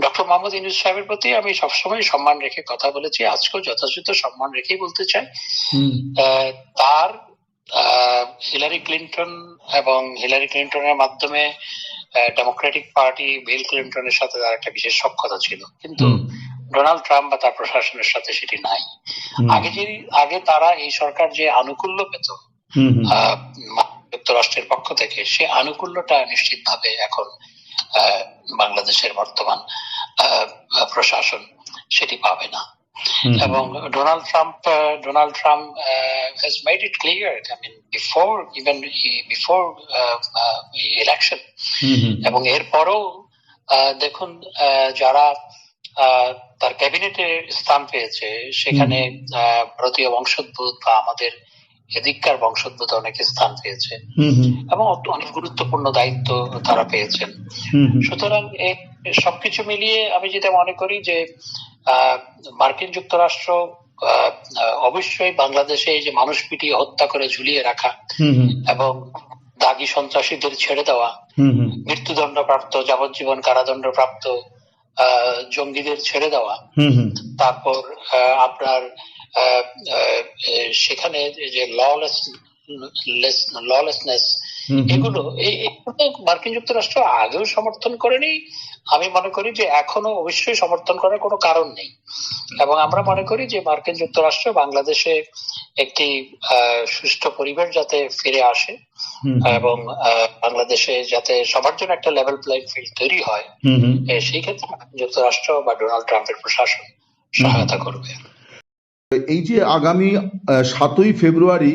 Doctor Mohammad Yunus সাহেবের প্রতি আমি সবসময় সম্মান রেখে কথা বলেছি আজকেও যথাযথ সম্মান রেখেই বলতে চাই। তার হিলারি ক্লিন্টন এবং হিলারি ক্লিন্টনের মাধ্যমে ডেমোক্রেটিক পার্টি বিল ক্লিন্টনের সাথে তার একটা বিশেষ সক্ষতা ছিল। কিন্তু ডোনাল্ড ট্রাম্প বা তার প্রশাসনের সাথে সেটি নাই। আগে যে আগে তারা এই সরকার যে আনুকূল্য পেত যুক্তরাষ্ট্রের পক্ষ থেকে সে আনুকূল্যটা নিশ্চিতভাবে এখন বাংলাদেশের বর্তমান প্রশাসন সেটি পাবে না। এবং Donald Trump Donald Trump has made it clear I mean before even before election. এবং এরপরও দেখুন যারা আহ, তার ক্যাবিনেটে স্থান পেয়েছে সেখানে আহ, ভারতীয় বংশোদ্ভূত বা আমাদের এদিককার বংশোদ্ভূত অনেকে স্থান পেয়েছে। এবং অনেক গুরুত্বপূর্ণ দায়িত্ব তারা পেয়েছেন। সুতরাং সবকিছু মিলিয়ে আমি যেটা মনে করি যে মার্কিন যুক্তরাষ্ট্র অবশ্যই বাংলাদেশে এই যে মানুষ পিটিয়ে হত্যা করে ঝুলিয়ে রাখা। এবং দাগি সন্ত্রাসীদের ছেড়ে দেওয়া। মৃত্যুদণ্ডপ্রাপ্ত যাবজ্জীবন কারাদণ্ডপ্রাপ্ত আহ, জঙ্গিদের ছেড়ে দেওয়া। তারপর আপনার সেখানে যে ললেস ললেসনেস। এগুলো মার্কিন যুক্তরাষ্ট্র আগেও সমর্থন করেনি। আমি মনে করি যে এখনও অবশ্যই সমর্থন করার কোনো কারণ নেই। এবং আমরা মনে করি যে মার্কিন যুক্তরাষ্ট্র বাংলাদেশে একটি আহ, সুষ্ঠু পরিবেশ যাতে ফিরে আসে এবং বাংলাদেশে যাতে সবার জন্য একটা লেভেল প্লেইং ফিল্ড তৈরি হয় সেই ক্ষেত্রে যুক্তরাষ্ট্র বা ডোনাল্ড ট্রাম্পের প্রশাসন সহায়তা করবে। এই যে আগামী সাতই ফেব্রুয়ারি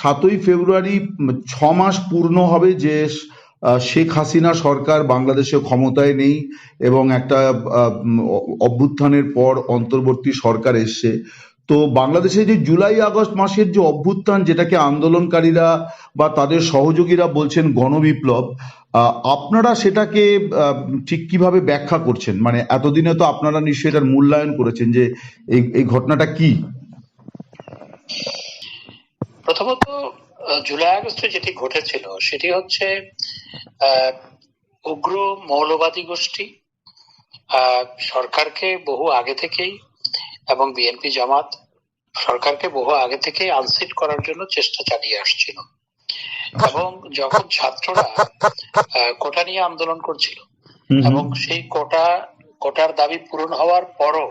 সাতই ফেব্রুয়ারি ছ মাস পূর্ণ হবে যে শেখ হাসিনা সরকার বাংলাদেশে ক্ষমতায় নেই এবং একটা অভ্যুত্থানের পর অন্তর্বর্তী সরকার এসছে। তো বাংলাদেশে যে জুলাই, আগস্ট মাসের যে অভ্যুত্থান, যেটাকে আন্দোলনকারীরা বা তাদের সহযোগীরা বলছেন গণবিপ্লব আপনারা সেটাকে ঠিক কীভাবে ব্যাখ্যা করছেন? মানে এতদিনে তো আপনারা নিশ্চয়ই এটার মূল্যায়ন করেছেন যে এই ঘটনাটা কি? প্রথমত জুলাই আগস্টে যেটি ঘটেছিল সেটি হচ্ছে উগ্র মৌলবাদী গোষ্ঠী সরকারকে বহু আগে থেকেই এবং বিএনপি জামাত সরকারকে বহু আগে থেকেই আনসিট করার জন্য চেষ্টা চালিয়ে আসছিল। এবং যখন ছাত্ররা কোটা নিয়ে আন্দোলন করছিল এবং সেই কোটা কোটার দাবি পূরণ হওয়ার পরও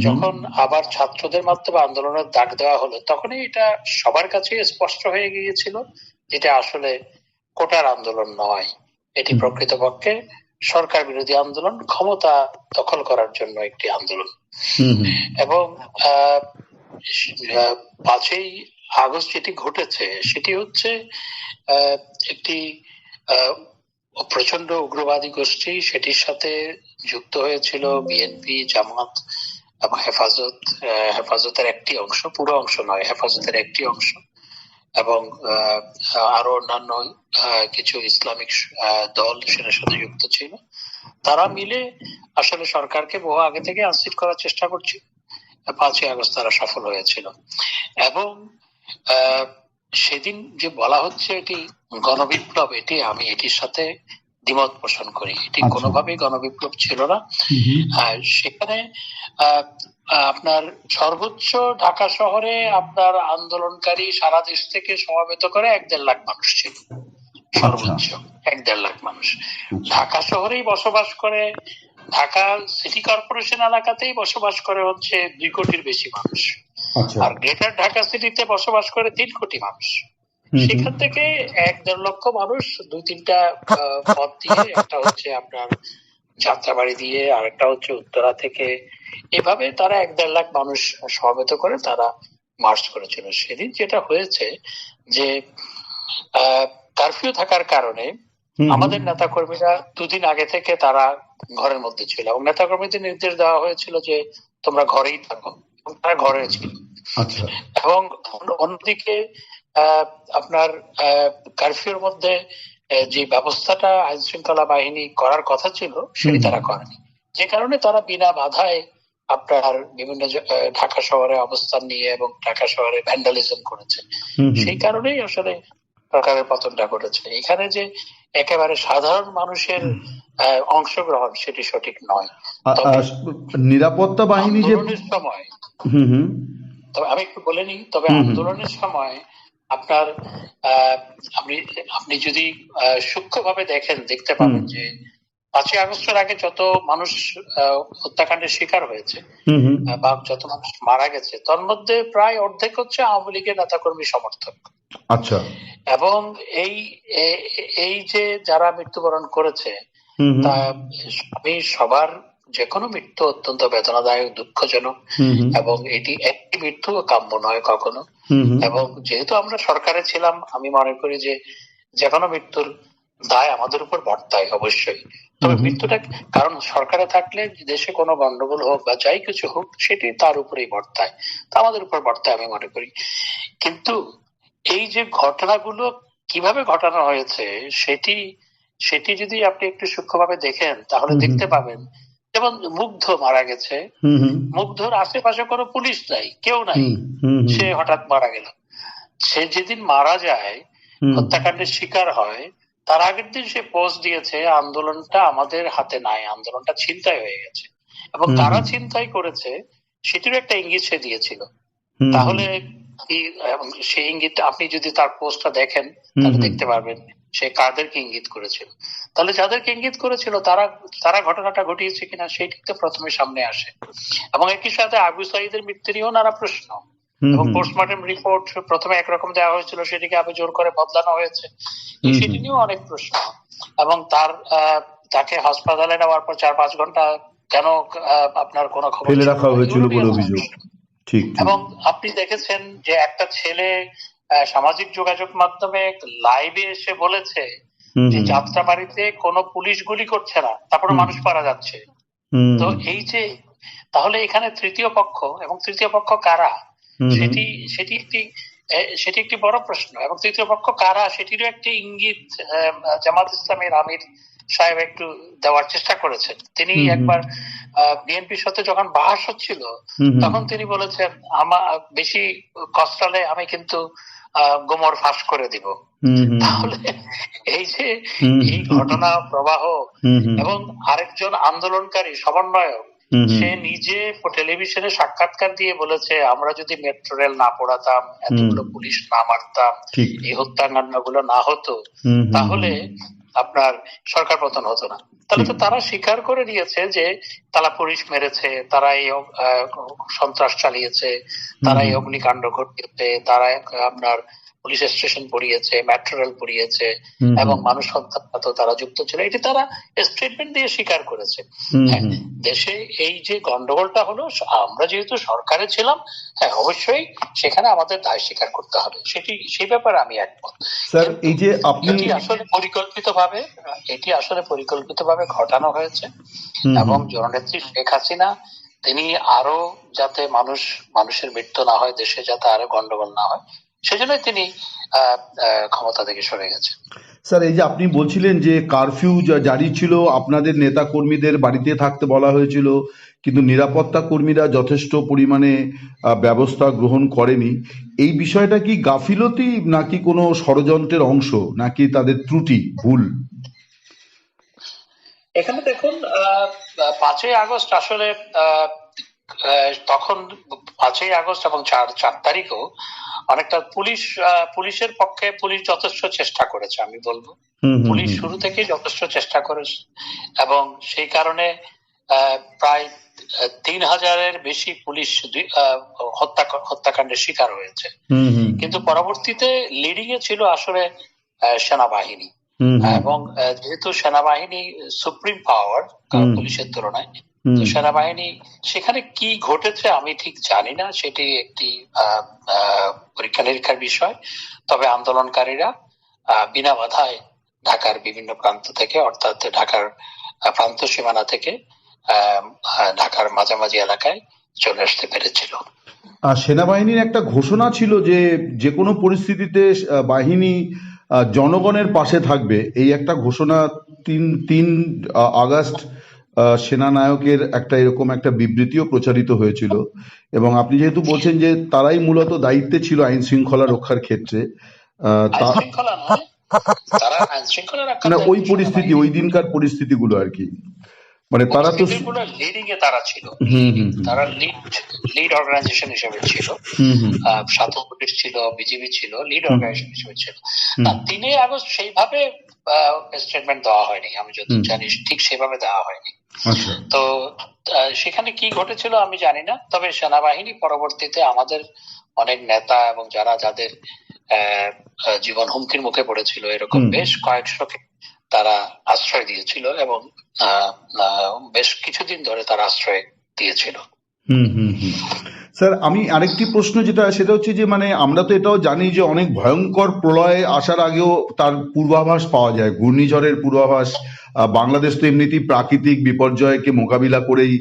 যখন আবার ছাত্রদের মাধ্যমে আন্দোলনের ডাক দেওয়া হলো তখনই এটা সবার কাছে স্পষ্ট হয়ে গিয়েছিল যেটা আসলে কোটার আন্দোলন নয়। এটি প্রকৃতপক্ষে সরকার বিরোধী আন্দোলন ক্ষমতা দখল করার জন্য একটি আন্দোলন। এবং পাঁচই আগস্ট যেটি ঘটেছে সেটি হচ্ছে আহ, একটি আহ, প্রচণ্ড উগ্রবাদী গোষ্ঠী সেটির সাথে যুক্ত হয়েছিল বিএনপি জামাত এবং হেফাজত হেফাজতের একটি অংশ, পুরো অংশ নয়, হেফাজতের একটি অংশ এবং আরও অন্যান্য কিছু ইসলামিক দল সেটার সাথে যুক্ত ছিল। তারা মিলে আসলে সরকারকে বহু আগে থেকে আনসিট করার চেষ্টা করছে। পাঁচই আগস্ট তারা সফল হয়েছিল। এবং সেদিন যে বলা হচ্ছে এটি গণবিপ্লব, এটি আমি এটির সাথে দ্বিমত পোষণ করি। এটি আচ্ছা। কোনোভাবেই গণবিপ্লব ছিল না। আর সেখানে আপনার সর্বোচ্চ ঢাকা শহরে আপনার আন্দোলনকারী সারা দেশ থেকে সমাবেত করে এক দেড় লাখ মানুষ ছিল। সর্বোচ্চ এক দেড় লাখ মানুষ। ঢাকা শহরেই বসবাস করে ঢাকা সিটি কর্পোরেশন এলাকাতেই বসবাস করে হচ্ছে দুই কোটির বেশি মানুষ। আচ্ছা। আর গ্রেটার ঢাকা সিটিতে বসবাস করে তিন কোটি মানুষ। সেখান থেকে এক দেড় লক্ষ মানুষ দুই তিনটা পথ দিয়ে একটা হচ্ছে আপনার যাত্রাবাড়ি দিয়ে আর একটা হচ্ছে উত্তরা থেকে। এভাবে তারা এক দেড় লাখ মানুষ সমবেত করে তারা মার্চ করেছিল। সেদিন যেটা হয়েছে যে কারফিউ থাকার কারণে আমাদের নেতা কর্মীরা দুদিন আগে থেকে তারা ঘরের মধ্যে ছিল এবং নেতা কর্মীদের নির্দেশ দেওয়া হয়েছিল যে তোমরা ঘরেই থাকো। তারা ঘরে ছিল। আচ্ছা। এবং অন্যদিকে আপনার কারফিউর মধ্যে যে ব্যবস্থাটা আইন শৃঙ্খলা বাহিনী করার কথা ছিল সেটি তারা করেনি। যে কারণে তারা বিনা বাধায় আপনার বিভিন্ন ঢাকা শহরে অবস্থান নিয়ে এবং ঢাকা শহরে ভ্যান্ডালিজম করেছে। সেই কারণেই আসলে সরকারের পতনটা ঘটেছে। এখানে যে একেবারে সাধারণ মানুষের অংশগ্রহণ সেটি সঠিক নয়। নিরাপত্তা বাহিনী যে সময় তবে আমি একটু বলে নিই তবে। আন্দোলনের সময় আপনার আহ, আপনি আপনি যদি সূক্ষ্মভাবে দেখেন দেখতে পাবেন যে পাঁচই আগস্টের আগে যত মানুষ হত্যাকাণ্ডের শিকার হয়েছে বা যত মানুষ মারা গেছে তার মধ্যে প্রায় অর্ধেক হচ্ছে আওয়ামী লীগের নেতাকর্মী সমর্থক। আচ্ছা। এবং এই এই যে যারা মৃত্যুবরণ করেছে তা আমি সবার যে কোনো মৃত্যু অত্যন্ত বেদনাদায়ক দুঃখজনক। এবং এটি একটি মৃত্যু কাম্য নয় কখনো। এবং যেহেতু আমরা সরকারে ছিলাম আমি মনে করি যে যে কোনো মৃত্যুর দায় আমাদের উপর বর্তায় অবশ্যই। তবে মৃত্যুটা কারণ সরকারে থাকলে দেশে কোনো গন্ডগোল হোক বা যাই কিছু হোক সেটি তার উপরেই বর্তায়। তা আমাদের উপর বর্তায় আমি মনে করি। কিন্তু এই যে ঘটনাগুলো কীভাবে ঘটানো হয়েছে সেটি সেটি যদি আপনি একটু সূক্ষ্মভাবে দেখেন তাহলে দেখতে পাবেন যেমন মুগ্ধ মারা গেছে মুগ্ধর আশেপাশে কোনো পুলিশ নাই কেউ নাই। সে হঠাৎ মারা গেল। সে যেদিন মারা যায় হত্যাকাণ্ডের শিকার হয় তার আগের দিন সে পোস্ট দিয়েছে আন্দোলনটা আমাদের হাতে নাই আন্দোলনটা ছিনতাই হয়ে গেছে। এবং। কারা ছিনতাই করেছে সেটির একটা ইঙ্গিত সে দিয়েছিল। তাহলে সেই ইঙ্গিত আপনি যদি তার পোস্টটা দেখেন তাহলে দেখতে পারবেন। সে কাদেরকে ইঙ্গিত করেছিল। তাহলে যাদেরকে ইঙ্গিত করেছিল তারা তারা ঘটনাটা ঘটিয়েছে কিনা সেইটি তো প্রথমে সামনে আসে। এবং একই সাথে আবু সাইদের মৃত্যু নিয়েও নানা প্রশ্ন। এবং পোস্টমর্টম রিপোর্ট প্রথমে একরকম দেওয়া হয়েছিল সেটিকে আবার জোর করে বদলানো হয়েছে। সেটি নিয়েও অনেক প্রশ্ন। এবং তার তাকে হাসপাতালে নেওয়ার পর চার পাঁচ ঘণ্টা কেন আহ, আপনার কোনো খবর রাখা হয়েছিল বলে অভিযোগ। ঠিক। এবং আপনি দেখেছেন যে একটা ছেলে সামাজিক যোগাযোগ মাধ্যমে লাইভে এসে বলেছে যে হুম। যাত্রাবাড়িতে কোনো পুলিশ গুলি করছে না তারপরে মানুষ মারা যাচ্ছে। তো এই যে তাহলে এখানে তৃতীয় পক্ষ এবং তৃতীয় পক্ষ কারা? সেটি সেটি একটি সেটি একটি বড় প্রশ্ন এবং তৃতীয় পক্ষ কারা সেটিরও একটি ইঙ্গিত জামাত ইসলামের আমির সাহেব একটু দেওয়ার চেষ্টা করেছেন। তিনি। একবার বিএনপির সাথে যখন বাহাস হচ্ছিল তখন তিনি বলেছেন আমার বেশি কষ্টালে আমি কিন্তু গোমর ফাঁস করে দিব। তাহলে এই যে এই ঘটনা প্রবাহ এবং আরেকজন আন্দোলনকারী সমন্বয়ক সে নিজে টেলিভিশনে সাক্ষাৎকার দিয়ে বলেছে আমরা যদি মেট্রো রেল না পড়াতাম এতগুলো পুলিশ না মারতাম এই হত্যাকাণ্ডগুলো না হতো তাহলে আপনার সরকার পতন হতো না। তাহলে তো তারা স্বীকার করে নিয়েছে যে তারা পুলিশ মেরেছে তারা এই সন্ত্রাস চালিয়েছে তারা এই অগ্নিকাণ্ড ঘটিয়েছে তারা আপনার পুলিশ স্টেশন পড়িয়েছে মেট্রো রেল পড়িয়েছে এবং মানুষ হত্যার তো তারা যুক্ত ছিল এটি তারা স্টেটমেন্ট দিয়ে স্বীকার করেছে হ্যাঁ। দেশে এই যে গন্ডগোলটা হলো আমরা যেহেতু সরকারে ছিলাম হ্যাঁ অবশ্যই সেখানে আমাদের দায় স্বীকার করতে হবে সেটি সেই ব্যাপারে আমি একমত স্যার এই যে আপনি এটি আসলে পরিকল্পিত ভাবে এটি আসলে পরিকল্পিত ভাবে ঘটানো হয়েছে এবং। জননেত্রী শেখ হাসিনা তিনি আরও যাতে মানুষ মানুষের মৃত্যু না হয় দেশে যাতে আরও গন্ডগোল না হয় সেজন্যই তিনি ক্ষমতা থেকে সরে গেছেন। স্যার এই যে আপনি বলছিলেন যে কারফিউ জারি ছিল আপনাদের নেতা কর্মীদের বাড়িতে থাকতে বলা হয়েছিল কিন্তু নিরাপত্তা কর্মীরা যথেষ্ট পরিমাণে ব্যবস্থা গ্রহণ করেনি। এই বিষয়টা কি গাফিলতি নাকি কোনো ষড়যন্ত্রের অংশ নাকি তাদের ত্রুটি ভুল? এখানে দেখুন পাঁচই আগস্ট আসলে তখন পাঁচই আগস্ট এবং চার চার তারিখও অনেকটা পুলিশ পুলিশের পক্ষে পুলিশ যথেষ্ট চেষ্টা করেছে আমি বলব। পুলিশ শুরু থেকে যথেষ্ট চেষ্টা করেছে এবং সেই কারণে প্রায় তিন হাজারের বেশি পুলিশ হত্যা হত্যাকাণ্ডের শিকার হয়েছে। কিন্তু পরবর্তীতে লিডিং এ ছিল আসলে সেনাবাহিনী। এবং যেহেতু সেনাবাহিনী সুপ্রিম পাওয়ার পুলিশের তুলনায় সেনাবাহিনী সেখানে কি ঘটেছে আমি ঠিক জানি না সেটি একটি পরীক্ষা নিরীক্ষার বিষয়। তবে আন্দোলনকারীরা বিনা বাধায় ঢাকার বিভিন্ন প্রান্ত থেকে অর্থাৎ ঢাকার প্রান্ত সীমানা থেকে ঢাকার মাঝামাঝি এলাকায় চলে আসতে পেরেছিল। আর সেনাবাহিনীর একটা ঘোষণা ছিল যে যে কোনো পরিস্থিতিতে বাহিনী জনগণের পাশে থাকবে। এই একটা ঘোষণা তিন তিন আগস্ট সেনানায়কের একটা এরকম একটা বিবৃতিও প্রচারিত হয়েছিল। এবং আপনি যেহেতু বলছেন যে তারাই মূলত দায়িত্বে ছিল আইন শৃঙ্খলা রক্ষার ক্ষেত্রে না ওই পরিস্থিতি ওই দিনকার পরিস্থিতিগুলো আর কি। মানে তারা তো লিডিং এ তারা ছিল। তারা লিড লিড অর্গানাইজেশন হিসেবে ছিল। সাথে পুলিশ ছিল বিজিবি ছিল লিড। অর্গানাইজেশন হিসেবে ছিল। তিনই আগস্ট সেইভাবে স্টেটমেন্ট দেওয়া হয়নি। আমি যদি হুম। জানি ঠিক সেভাবে দেওয়া হয়নি। তো আহ, সেখানে কি ঘটেছিল আমি জানি না তবে সেনাবাহিনী পরবর্তীতে আমাদের অনেক নেতা এবং যারা যাদের জীবন হুমকির মুখে পড়েছিল এরকম বেশ কয়েকশোকে তারা আশ্রয় দিয়েছিল এবং বেশ কিছুদিন ধরে তারা আশ্রয় দিয়েছিল। হুম হুম হুম। স্যার আমি আরেকটি প্রশ্ন যেটা সেটা হচ্ছে যে মানে আমরা তো এটাও জানি যে অনেক ভয়ঙ্কর প্রলয় আসার আগেও তার পূর্বাভাস পাওয়া যায় ঘূর্ণিঝড়ের পূর্বাভাস বাংলাদেশ তো এমনিতেই প্রাকৃতিক বিপর্যয়কে মোকাবিলা করেই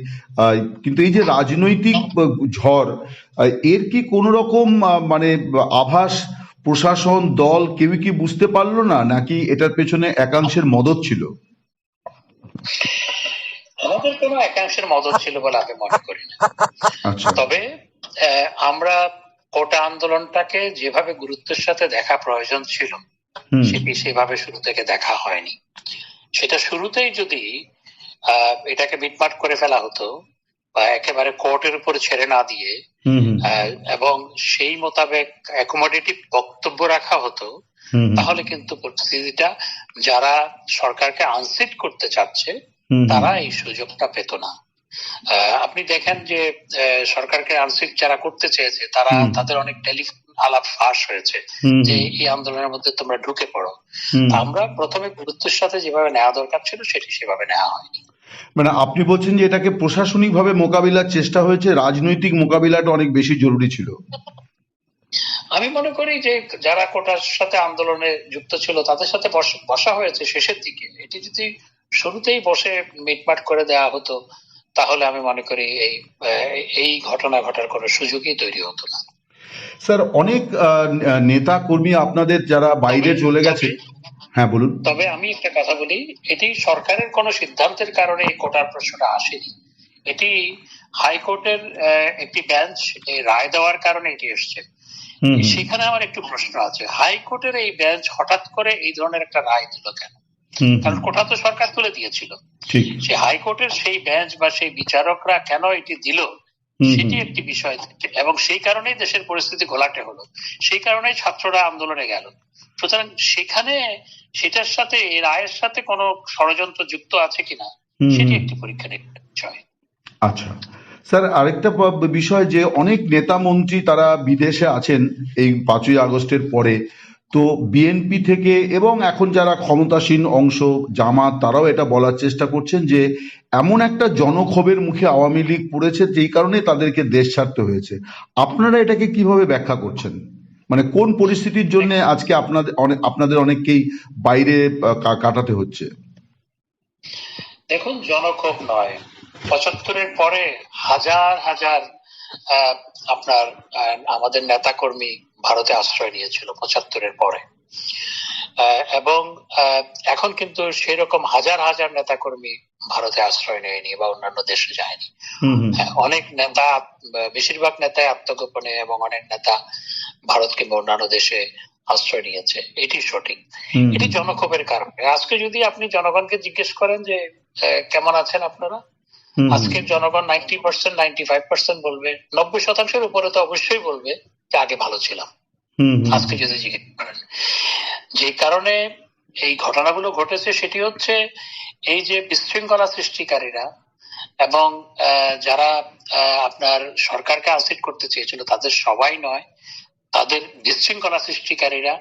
কিন্তু এই যে রাজনৈতিক ঝড় এর কি কোনো রকম মানে আভাস প্রশাসন দল কেউ কি বুঝতে পারল না নাকি এটার পেছনে একাংশের মদত ছিল? আমাদের কোনো একাংশের মদত ছিল বলে আমি মনে করি না। আচ্ছা। তবে আমরা কোটা আন্দোলনটাকে যেভাবে গুরুত্বের সাথে দেখা প্রয়োজন ছিল সেটি সেভাবে শুরু থেকে দেখা হয়নি। সেটা শুরুতেই যদি এটাকে মিটমাট করে ফেলা হতো বা একেবারে কোর্টের উপর ছেড়ে না দিয়ে এবং সেই মোতাবেক অ্যাকোমোডেটিভ বক্তব্য রাখা হতো তাহলে কিন্তু পরিস্থিতিটা যারা সরকারকে আনসিট করতে চাচ্ছে। তারা এই সুযোগটা পেত না। আপনি দেখেন যে সরকারকে আনসিট যারা করতে চেয়েছে তারা তাদের অনেক টেলিফোন আলাপ ফাঁস হয়েছে। যে এই আন্দোলনের মধ্যে তোমরা ঢুকে পড়ো। আমরা প্রথমে গুরুত্বের সাথে যেভাবে নেওয়া দরকার ছিল সেটি সেভাবে নেওয়া হয়নি। মানে আপনি বলছেন যে এটাকে প্রশাসনিকভাবে মোকাবিলার চেষ্টা হয়েছে রাজনৈতিক মোকাবিলাটা অনেক বেশি জরুরি ছিল। আমি মনে করি যে যারা কোটার সাথে আন্দোলনে যুক্ত ছিল তাদের সাথে বস- হয়েছে শেষের দিকে। এটি যদি শুরুতেই বসে মিটমাট করে দেওয়া হতো তাহলে আমি মনে করি এই এই ঘটনা ঘটার কোনো সুযোগই তৈরি হতো না। স্যার অনেক নেতা কর্মী আপনাদের যারা বাইরে চলে গেছে হ্যাঁ বলুন। তবে আমি একটা কথা বলি এটি সরকারের কোনো সিদ্ধান্তের কারণে এই কোটার প্রশ্নটা আসেনি। এটি হাইকোর্টের একটি বেঞ্চ এই রায় দেওয়ার কারণে এটি এসছে। সেখানে আমার একটু প্রশ্ন আছে হাইকোর্টের এই বেঞ্চ হঠাৎ করে এই ধরনের একটা রায় দিল কেন? কারণ কোটা তো সরকার তুলে দিয়েছিল। ঠিক। সে হাইকোর্টের সেই বেঞ্চ বা সেই বিচারকরা কেন এটি দিল? সেটি একটি বিষয় এবং সেই কারণেই দেশের পরিস্থিতি ঘোলাটে হলো। সেই কারণেই ছাত্ররা আন্দোলনে গেল। সুতরাং সেখানে সেটার সাথে এই রায়ের সাথে কোনো ষড়যন্ত্র যুক্ত আছে কিনা সেটি একটি পরীক্ষা নিরীক্ষার বিষয়। আচ্ছা। স্যার আরেকটা বিষয় যে অনেক নেতা মন্ত্রী তারা বিদেশে আছেন এই পাঁচই আগস্টের পরে। তো বিএনপি থেকে এবং এখন যারা ক্ষমতাসীন অংশ, জামাত, তারাও এটা বলার চেষ্টা করছেন যে এমন একটা জনক্ষোভের মুখে আওয়ামী লীগ পড়েছে যেই কারণে তাদেরকে দেশ ছাড়তে হয়েছে। আপনারা এটাকে কীভাবে ব্যাখ্যা করছেন? মানে কোন পরিস্থিতির জন্য আজকে আপনাদের আপনাদের অনেককেই বাইরে কাটাতে হচ্ছে? দেখুন, জনক্ষোভ নয়। পঁচাত্তরের পরে হাজার হাজার আপনার আমাদের নেতাকর্মী ভারতে আশ্রয় নিয়েছিল পঁচাত্তরের পরে। এবং এখন কিন্তু সেরকম হাজার হাজার নেতাকর্মী ভারতে আশ্রয় নেয়নি বা অন্যান্য দেশে যায়নি। হ্যাঁ, অনেক নেতা বেশিরভাগ নেতাই আত্মগোপনে এবং অনেক নেতা ভারত কিংবা অন্যান্য দেশে আশ্রয় নিয়েছে। এটি সঠিক। এটি জনক্ষোভের কারণে। আজকে যদি আপনি জনগণকে জিজ্ঞেস করেন যে কেমন আছেন আপনারা? আজকের জনগণ ninety percent ninety five percent বলবে। নব্বই শতাংশের উপরে তো অবশ্যই বলবে। যে আগে ভালো ছিলাম। আজকে যদি জিজ্ঞেস করেন যে কারণে এই ঘটনাগুলো ঘটেছে সেটি হচ্ছে এই যে বিশৃঙ্খলা সৃষ্টিকারীরা এবং যারা আপনার সরকারকে আনসিট করতে চেয়েছিল তাদের সবাই নয় তাদের বিশৃঙ্খলা সৃষ্টিকারীরা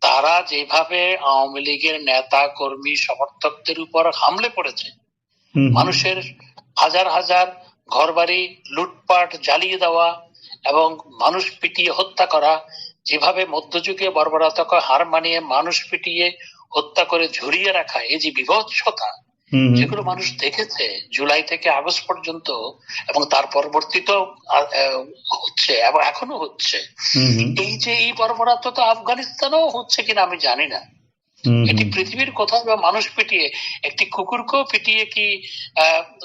তারা যেভাবে আওয়ামী লীগের নেতা কর্মী সমর্থকদের উপর হামলে পড়েছে মানুষের হাজার হাজার ঘরবাড়ি লুটপাট জ্বালিয়ে দেওয়া এবং মানুষ পিটিয়ে হত্যা করা যেভাবে মধ্যযুগে বর্বরতাকে হার মানিয়ে মানুষ পিটিয়ে হত্যা করে ঝুরিয়ে রাখা এই যে বিভৎসতা যেগুলো মানুষ দেখেছে জুলাই থেকে আগস্ট পর্যন্ত এবং তার পরবর্তীতেও আহ, আহ, হচ্ছে এবং এখনও হচ্ছে। এই যে এই বর্বরতা তো আফগানিস্তানেও হচ্ছে কিনা আমি জানি না। এটি পৃথিবীর কোথাও বা মানুষ পিটিয়ে একটি কুকুরকেও পিটিয়ে কি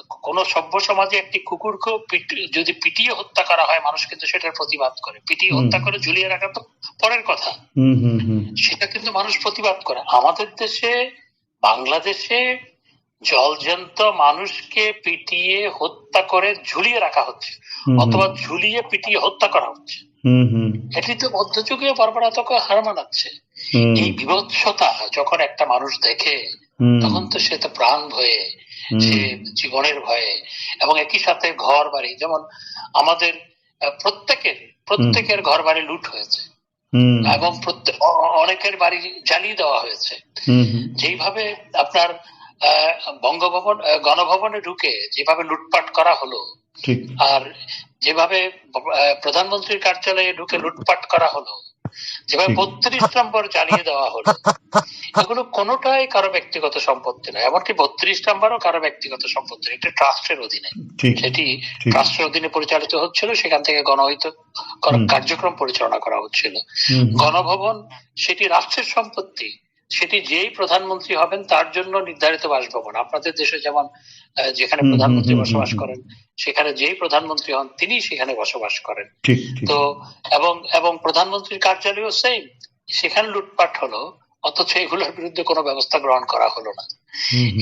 কোন সভ্য সমাজে একটি কুকুরকেও যদি পিটিয়ে হত্যা করা হয় মানুষ কিন্তু সেটার প্রতিবাদ করে। পিটিয়ে হত্যা করে ঝুলিয়ে রাখা তো পরের কথা। সেটা কিন্তু মানুষ প্রতিবাদ করে। আমাদের দেশে বাংলাদেশে জলজন্ত মানুষকে পিটিয়ে হত্যা করে ঝুলিয়ে রাখা হচ্ছে অথবা ঝুলিয়ে পিটিয়ে হত্যা করা হচ্ছে। হুম, হুম, এটি তো মধ্যযুগীয় বর্বরতাকে হার মানাচ্ছে। এই বিভৎসতা যখন একটা মানুষ দেখে তখন তো সে তো প্রাণ ভয়ে সে জীবনের ভয়ে এবং একই সাথে ঘর বাড়ি যেমন আমাদের প্রত্যেকের প্রত্যেকের ঘর বাড়ি লুট হয়েছে। এবং অনেকের বাড়ি জ্বালিয়ে দেওয়া হয়েছে। যেইভাবে আপনার আহ, বঙ্গভবন গণভবনে ঢুকে যেভাবে লুটপাট করা হলো আর যেভাবে প্রধানমন্ত্রীর কার্যালয়ে ঢুকে লুটপাট করা হলো যেভাবে বত্রিশ নম্বর জ্বালিয়ে দেওয়া হলো। এগুলো কোনোটাই কারও ব্যক্তিগত সম্পত্তি নয়। এমনকি বত্রিশ নম্বরও কারও ব্যক্তিগত সম্পত্তি এটা ট্রাস্টের অধীনে। সেটি। ট্রাস্টের অধীনে পরিচালিত হচ্ছিল। সেখান থেকে গণহিত কার্যক্রম পরিচালনা করা হচ্ছিল। গণভবন সেটি রাষ্ট্রের সম্পত্তি। সেটি যেই প্রধানমন্ত্রী হবেন তার জন্য নির্ধারিত বাসভবন। আপনাদের দেশে যেমন যেখানে প্রধানমন্ত্রী বসবাস করেন সেখানে যেই প্রধানমন্ত্রী হন তিনি সেখানে বসবাস করেন। তো এবং এবং প্রধানমন্ত্রীর কার্যালয়ও সেম সেখানে লুটপাট হলো অথচ এগুলোর বিরুদ্ধে কোনো ব্যবস্থা গ্রহণ করা হলো না।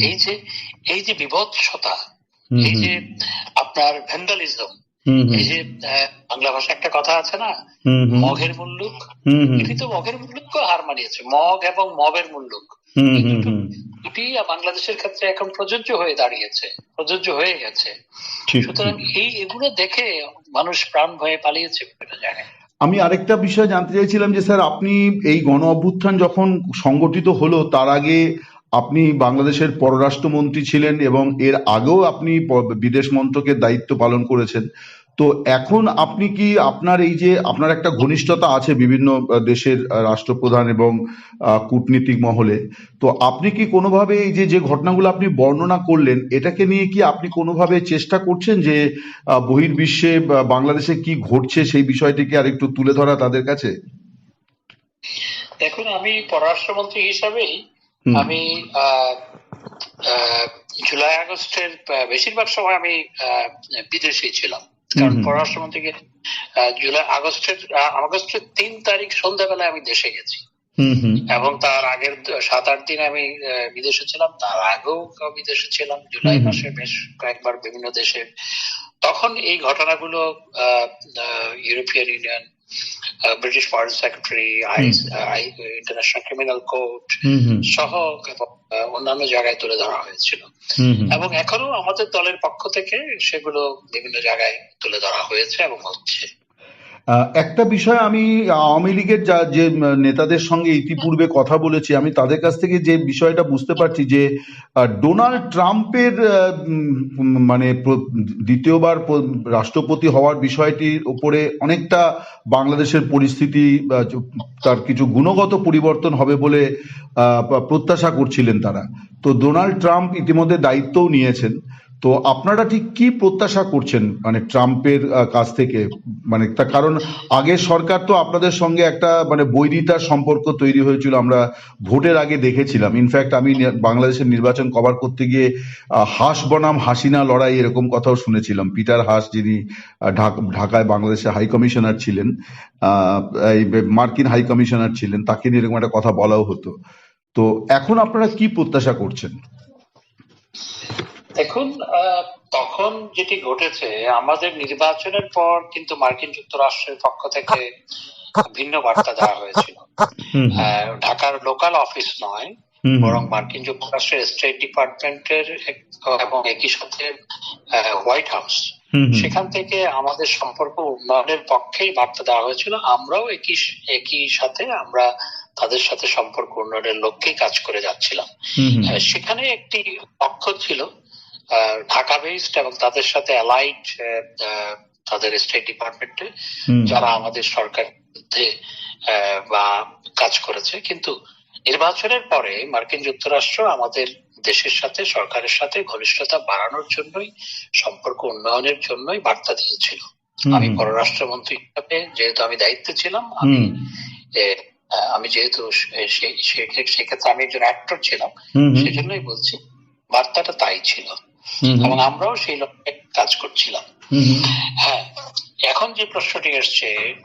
এই যে এই যে বিভৎসতা এই যে আপনার ভ্যান্ডালিজম হুম, এই যে বাংলা ভাষা একটা কথা আছে না? মগের মুল্লুক। এটি তো মগের মুল্লুককে হার মানিয়েছে। মগ এবং মবের মুল্লুক। দুটো বাংলাদেশের ক্ষেত্রে এখন প্রযোজ্য হয়ে দাঁড়িয়েছে প্রযোজ্য হয়ে গেছে। সুতরাং এই এগুলো দেখে মানুষ প্রাণ ভয়ে পালিয়েছে জায়গায় আমি আরেকটা বিষয় জানতে চাইছিলাম যে স্যার আপনি এই গণ অভ্যুত্থান যখন সংগঠিত হলো তার আগে আপনি বাংলাদেশের পররাষ্ট্রমন্ত্রী ছিলেন এবং এর আগেও আপনি বিদেশ মন্ত্রকের দায়িত্ব পালন করেছেন। তো এখন আপনি কি আপনার এই যে আপনার একটা ঘনিষ্ঠতা আছে বিভিন্ন দেশের রাষ্ট্রপ্রধান এবং কূটনীতিক মহলে, তো আপনি কি কোনোভাবে এই যে যে ঘটনাগুলো আপনি বর্ণনা করলেন, এটাকে নিয়ে কি আপনি কোনোভাবে চেষ্টা করছেন যে বহির্বিশ্বে বাংলাদেশে কি ঘটছে সেই বিষয়টিকে আর একটু তুলে ধরা তাদের কাছে? দেখুন, আমি পররাষ্ট্রমন্ত্রী হিসাবেই আমি জুলাই আগস্টের বেশিরভাগ সময় আমি বিদেশে ছিলাম। কারণ হুম। পররাষ্ট্রমন্ত্রীকে জুলাই আগস্টের আগস্টের তিন তারিখ সন্ধ্যাবেলায় আমি দেশে গেছি। এবং তার আগের সাত আট দিন আমি বিদেশে ছিলাম। তার আগেও বিদেশে ছিলাম। জুলাই। মাসে বেশ কয়েকবার বিভিন্ন দেশে। তখন এই ঘটনাগুলো European Union British foreign secretary International Criminal Court সহ অন্যান্য জায়গায় তুলে ধরা হয়েছিল। এবং এখনও আমাদের দলের পক্ষ থেকে সেগুলো বিভিন্ন জায়গায় তুলে ধরা হয়েছে এবং হচ্ছে। একটা বিষয় আমি আওয়ামী লীগের যা, যে নেতাদের সঙ্গে ইতিপূর্বে কথা বলেছি, আমি তাদের কাছ থেকে যে বিষয়টা বুঝতে পারছি যে ডোনাল্ড ট্রাম্পের মানে দ্বিতীয়বার রাষ্ট্রপতি হওয়ার বিষয়টির উপরে অনেকটা বাংলাদেশের পরিস্থিতি তার কিছু গুণগত পরিবর্তন হবে বলে প্রত্যাশা করছিলেন তারা। তো ডোনাল্ড ট্রাম্প ইতিমধ্যে দায়িত্বও নিয়েছেন। তো আপনারা ঠিক কি প্রত্যাশা করছেন মানে ট্রাম্পের কাছ থেকে? মানে তার কারণ, আগের সরকার তো আপনাদের সঙ্গে একটা মানে বৈরিতার সম্পর্ক তৈরি হয়েছিল, আমরা ভোটের আগে দেখেছিলাম। ইনফ্যাক্ট আমি বাংলাদেশের নির্বাচন কভার করতে গিয়ে হাস বনাম, হাসিনা লড়াই এরকম কথাও শুনেছিলাম। পিটার হাস যিনি ঢাকায় বাংলাদেশের হাই কমিশনার ছিলেন মার্কিন হাই কমিশনার ছিলেন, তাকে নিয়ে এরকম একটা কথা বলাও হতো। তো এখন আপনারা কি প্রত্যাশা করছেন? দেখুন তখন যেটি ঘটেছে আমাদের নির্বাচনের পর কিন্তু মার্কিন যুক্তরাষ্ট্রের পক্ষ থেকে ভিন্ন বার্তা দেওয়া হয়েছিল। ঢাকার লোকাল অফিস নয় বরং মার্কিন যুক্তরাষ্ট্রের স্টেট ডিপার্টমেন্টের এবং একই সাথে হোয়াইট হাউস। সেখান থেকে আমাদের সম্পর্ক উন্নয়নের পক্ষেই বার্তা দেওয়া হয়েছিল। আমরাও একই একই সাথে আমরা তাদের সাথে সম্পর্ক উন্নয়নের লক্ষ্যেই কাজ করে যাচ্ছিলাম। সেখানে একটি পক্ষ ছিল ঢাকা বেসড এবং তাদের সাথে অ্যালাইড তাদের স্টেট ডিপার্টমেন্টে যারা আমাদের সরকার বা কাজ করেছে। কিন্তু নির্বাচনের পরে মার্কিন যুক্তরাষ্ট্র আমাদের দেশের সাথে সরকারের সাথে ঘনিষ্ঠতা বাড়ানোর জন্যই সম্পর্ক উন্নয়নের জন্যই বার্তা দিয়েছিল। আমি পররাষ্ট্রমন্ত্রী হিসাবে যেহেতু আমি দায়িত্বে ছিলাম আমি আমি যেহেতু সেক্ষেত্রে আমি একজন অ্যাক্টর ছিলাম সেজন্যই বলছি বার্তাটা তাই ছিল। এবং আমরাও সেই লক্ষ্যে কাজ করছিলাম। হ্যাঁ এখন যে প্রশ্নটি এসছে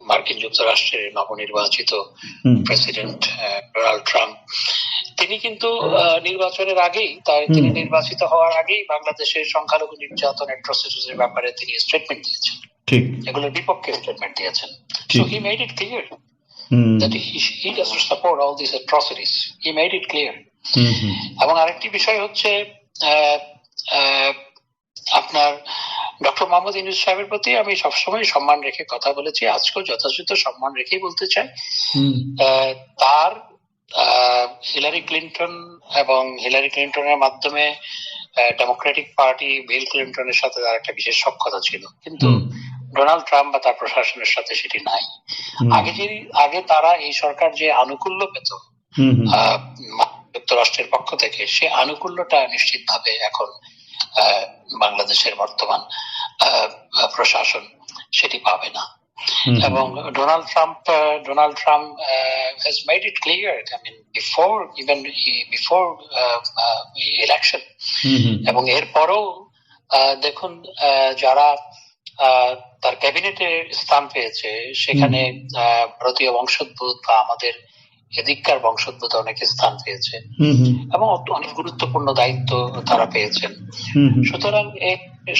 মার্কিন যুক্তরাষ্ট্রের নবনির্বাচিত প্রেসিডেন্ট ডোনাল্ড ট্রাম্প তিনি কিন্তু নির্বাচনের আগেই তাই তিনি নির্বাচিত হওয়ার আগেই বাংলাদেশের সংখ্যালঘু নির্যাতনের অ্যাট্রোসিটিস এর ব্যাপারে তিনি স্টেটমেন্ট দিয়েছেন। এগুলোর বিপক্ষে স্টেটমেন্ট দিয়েছেন। So he made it clear hmm. that he, he doesn't support all these atrocities. He made এবং আরেকটি বিষয় হচ্ছে আপনার ডক্টর মোহাম্মদ ইউনুস সাহেবের প্রতি আমি সবসময় সম্মান রেখে কথা বলেছি আজকেও যথাযথ সম্মান রেখেই বলতে চাই। তার হিলারি ক্লিন্টন এবং হিলারি ক্লিন্টনের মাধ্যমে ডেমোক্রেটিক পার্টি বিল ক্লিন্টনের সাথে তার একটা বিশেষ সক্ষতা ছিল। কিন্তু ডোনাল্ড ট্রাম্প বা তার প্রশাসনের সাথে সেটি নাই। আগে যে আগে তারা এই সরকার যে আনুকূল্য পেত যুক্তরাষ্ট্রের পক্ষ থেকে সে আনুকূল্যটা নিশ্চিতভাবে এখন বাংলাদেশের বর্তমান প্রশাসন সেটি পাবে না। এবং Donald Trump Donald Trump has made it clear I mean before even before election এবং এরপরও দেখুন যারা আহ, তার ক্যাবিনেটে স্থান পেয়েছে সেখানে আহ, ভারতীয় বংশোদ্ভূত বা আমাদের এদিককার বংশোদ্ভূত অনেকে স্থান পেয়েছে। এবং অনেক গুরুত্বপূর্ণ দায়িত্ব তারা পেয়েছেন। সুতরাং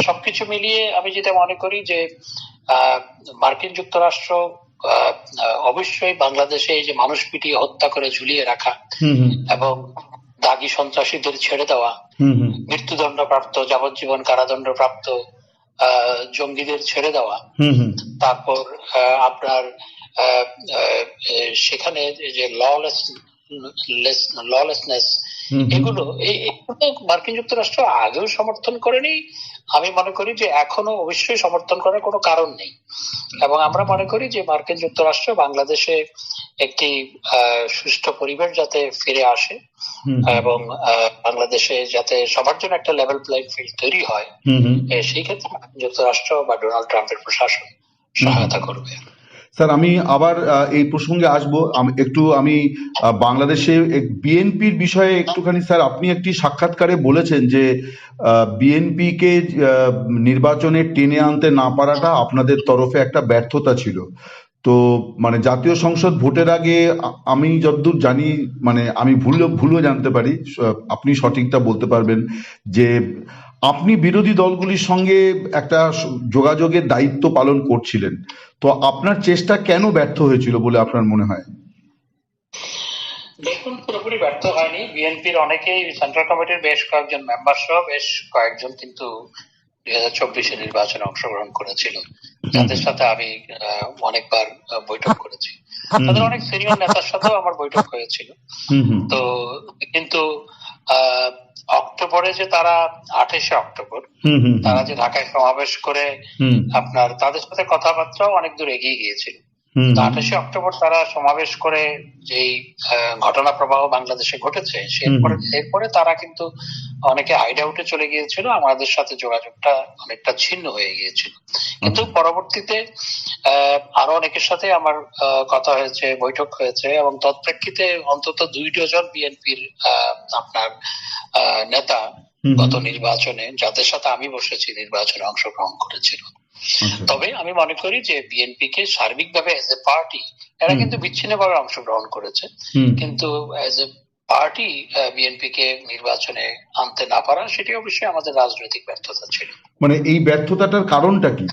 সবকিছু মিলিয়ে আমি যেটা মনে করি যে মার্কিন যুক্তরাষ্ট্র অবশ্যই বাংলাদেশে এই যে মানুষ পিটিয়ে হত্যা করে ঝুলিয়ে রাখা এবং দাগি সন্ত্রাসীদের ছেড়ে দেওয়া মৃত্যুদণ্ড প্রাপ্ত যাবজ্জীবন কারাদণ্ডপ্রাপ্ত আহ, জঙ্গিদের ছেড়ে দেওয়া তারপর আপনার সেখানে যে ললেস ললেসনেস। এগুলো এগুলো মার্কিন যুক্তরাষ্ট্র আগেও সমর্থন করেনি। আমি মনে করি যে এখনও অবশ্যই সমর্থন করার কোনো কারণ নেই। এবং আমরা মনে করি যে মার্কিন যুক্তরাষ্ট্র বাংলাদেশে একটি আহ, সুষ্ঠু পরিবেশ যাতে ফিরে আসে এবং বাংলাদেশে যাতে সবার জন্য একটা লেভেল প্লেইং ফিল্ড তৈরি হয় সেই ক্ষেত্রে যুক্তরাষ্ট্র বা ডোনাল্ড ট্রাম্পের প্রশাসন সহায়তা করবে। স্যার, আমি আবার এই প্রসঙ্গে আসব। একটু, আমি বাংলাদেশে বিএনপির বিষয়ে একটুখানি স্যার, আপনি একটি সাক্ষাৎকারে বলেছেন যে বিএনপি কে নির্বাচনে টেনে আনতে না পারাটা আপনাদের তরফে একটা ব্যর্থতা ছিল। তো মানে জাতীয় সংসদ ভোটের আগে আমি যতদূর জানি মানে আমি ভুলও ভুলও জানতে পারি আপনি সঠিকটা বলতে পারবেন যে আপনি বিরোধী দলগুলির সঙ্গে একটা যোগাযোগের দায়িত্ব পালন করছিলেন। তো আপনার চেষ্টা কেন ব্যর্থ হয়েছিল বলে আপনার মনে হয়? দেখুন পুরোপুরি ব্যর্থ হয়নি। বিএনপির অনেকেই সেন্ট্রাল কমিটির বেশ কয়েকজন মেম্বার সহ বেশ কয়েকজন কিন্তু দুই হাজার চব্বিশে নির্বাচনে অংশগ্রহণ করেছিল। যাদের সাথে আমি অনেকবার বৈঠক করেছি। তাদের অনেক সিনিয়র নেতার সাথেও আমার বৈঠক হয়েছিল। তো কিন্তু আহ, অক্টোবরে যে তারা আঠাশে অক্টোবর হুম হুম তারা যে ঢাকায় সমাবেশ করে আপনার তাদের সাথে কথাবার্তাও অনেক দূর এগিয়ে গিয়েছিল। তো আঠাশে অক্টোবর তারা সমাবেশ করে যেই ঘটনা প্রবাহ বাংলাদেশে ঘটেছে এরপরে এরপরে তারা কিন্তু অনেকে হাইড আউটে চলে গিয়েছিল আমাদের সাথে যোগাযোগটা অনেকটা ছিন্ন হয়ে গিয়েছিল। কিন্তু পরবর্তীতে আরও অনেকের সাথে আমার কথা হয়েছে বৈঠক হয়েছে এবং তৎপ্রেক্ষিতে অন্তত দুই ডজন বিএনপির আপনার আহ, নেতা গত নির্বাচনে যাদের সাথে আমি বসেছি নির্বাচনে অংশগ্রহণ করেছিল। তবে আমি মনে করি যে বিএনপি কে সার্বিকভাবে এজ এ পার্টি এরা। কিন্তু বিচ্ছিন্নভাবে অংশগ্রহণ করেছে। কিন্তু এজ এ পার্টি বিএনপি কে নির্বাচনে আনতে না পারা সেটি অবশ্যই আমাদের রাজনৈতিক ব্যর্থতা ছিল। মানে এই ব্যর্থতাটার কারণটা কি?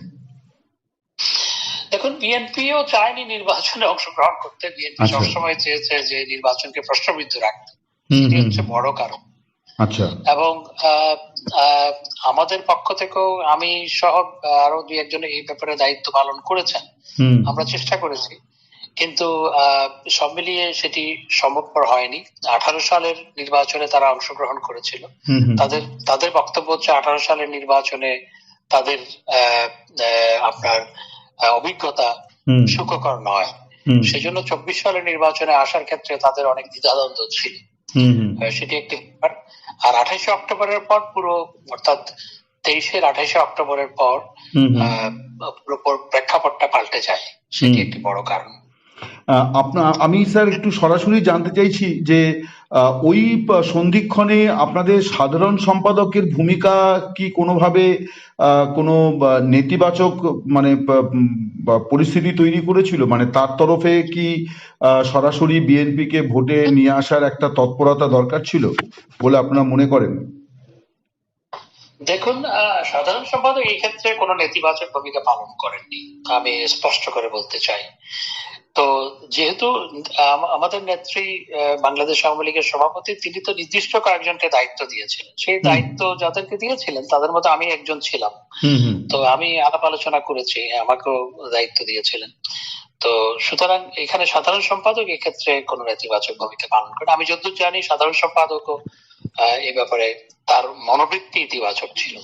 দেখুন বিএনপিও চায়নি নির্বাচনে অংশগ্রহণ করতে। বিএনপি আচ্ছা। সবসময় চেয়েছে যে নির্বাচনকে প্রশ্নবিদ্ধ রাখতে। সেটি হচ্ছে বড় কারণ। আচ্ছা। এবং আমাদের পক্ষ থেকেও আমি সহ আরও দুই একজন এই ব্যাপারে দায়িত্ব পালন করেছেন। আমরা চেষ্টা করেছি। কিন্তু সব মিলিয়ে সেটি সম্ভবপর হয়নি। আঠারো সালের নির্বাচনে তারা অংশগ্রহণ করেছিল। তাদের তাদের বক্তব্য হচ্ছে আঠারো সালের নির্বাচনে তাদের আপনার অভিজ্ঞতা সুখকর নয়। সেই জন্য চব্বিশ সালের নির্বাচনে আসার ক্ষেত্রে তাদের অনেক দ্বিধাদ্বন্দ্ব ছিল। সেটি একটি ব্যাপার। আর আঠাশে অক্টোবরের পর পুরো অর্থাৎ তেইশের আঠাশে অক্টোবরের পর প্রেক্ষাপটটা পাল্টে যায়। সেটি একটি বড় কারণ। আহ, আপনা আমি স্যার একটু সরাসরি জানতে চাইছি যে ওই সন্ধিক্ষণে আপনাদের সাধারণ সম্পাদকের ভূমিকা কি কোনোভাবে কোনো নেতিবাচক মানে পরিস্থিতি তৈরি করেছিল? মানে তার তরফে কি সরাসরি বিএনপি কে ভোটে নিয়ে আসার একটা তৎপরতা দরকার ছিল বলে আপনারা মনে করেন? দেখুন সাধারণ সম্পাদক এই ক্ষেত্রে কোনো নেতিবাচক ভূমিকা পালন করেননি আমি স্পষ্ট করে বলতে চাই। তো যেহেতু আমাদের নেত্রী বাংলাদেশ আওয়ামী লীগের সভাপতি তিনি তো নির্দিষ্ট কয়েকজনকে দায়িত্ব দিয়েছিলেন। সেই দায়িত্ব যাদেরকে দিয়েছিলেন তাদের মধ্যে আমি একজন ছিলাম। তো আমি আলাপ আলোচনা করেছি আমাকেও দায়িত্ব দিয়েছিলেন। তো সুতরাং এখানে সাধারণ সম্পাদক এক্ষেত্রে কোনো নেতিবাচক ভূমিকা পালন করে আমি যতদূর জানি সাধারণ সম্পাদকও এই ব্যাপারে তার মনোবৃত্তি ইতিবাচক ছিল।